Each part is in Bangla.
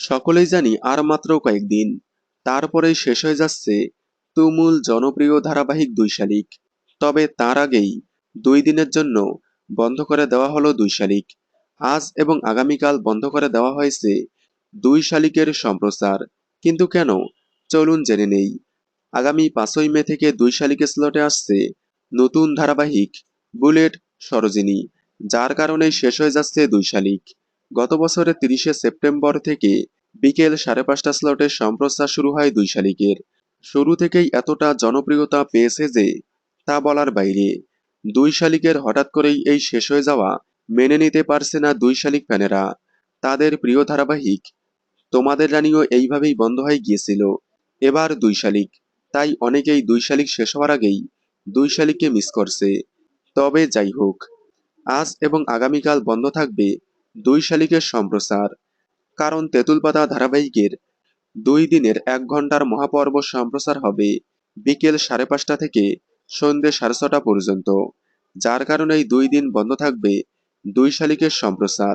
সকলেই জানি আর মাত্র কয়েকদিন তারপরেই শেষ হয়ে যাচ্ছে তুমুল জনপ্রিয় ধারাবাহিক দুই শালিক। তবে তার আগেই দুই দিনের জন্য বন্ধ করে দেওয়া হলো দুই শালিক। আজ এবং আগামীকাল বন্ধ করে দেওয়া হয়েছে দুই শালিকের সম্প্রচার। কিন্তু কেন? চলুন জেনে নেই। আগামী পাঁচই মে থেকে দুই শালিকের স্লটে আসছে নতুন ধারাবাহিক বুলেট সরোজিনী, যার কারণে শেষ হয়ে যাচ্ছে দুই শালিক। গত বছরের তিরিশে সেপ্টেম্বর থেকে বিকেল সাড়ে পাঁচটা স্লটে সম্প্রচার শুরু হয় দুই শালিকের। শুরু থেকেই এতটা জনপ্রিয়তা পেয়েছে যে তা বলার বাইরে। দুই শালিকের হঠাৎ করেই এই শেষ হয়ে যাওয়া মেনে নিতে পারছে না দুই শালিক ফ্যানেরা। তাদের প্রিয় ধারাবাহিক তোমাদের রানীও এইভাবেই বন্ধ হয়ে গিয়েছিল। এবার দুই শালিক। তাই অনেকেই দুই শালিক শেষ হওয়ার আগেই দুই শালিককে মিস করছে। তবে যাই হোক, আজ এবং আগামীকাল বন্ধ থাকবে দুই শালিকের সম্প্রচার কারণ তেঁতুল পাতা ধারাবাহিকের দুই দিনের এক ঘণ্টার মহাপর্ব সম্প্রচার হবে বিকেল সাড়ে পাঁচটা থেকে সন্ধ্যে সাড়ে ছটা পর্যন্ত, যার কারণে দুই দিন বন্ধ থাকবে দুই শালিকের সম্প্রচার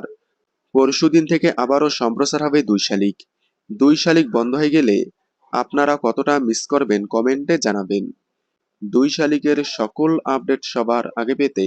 পরশুদিন থেকে আবারও সম্প্রচার হবে দুই শালিক। দুই শালিক বন্ধ হয়ে গেলে আপনারা কতটা মিস করবেন কমেন্টে জানাবেন। দুই শালিকের সকল আপডেট সবার আগে পেতে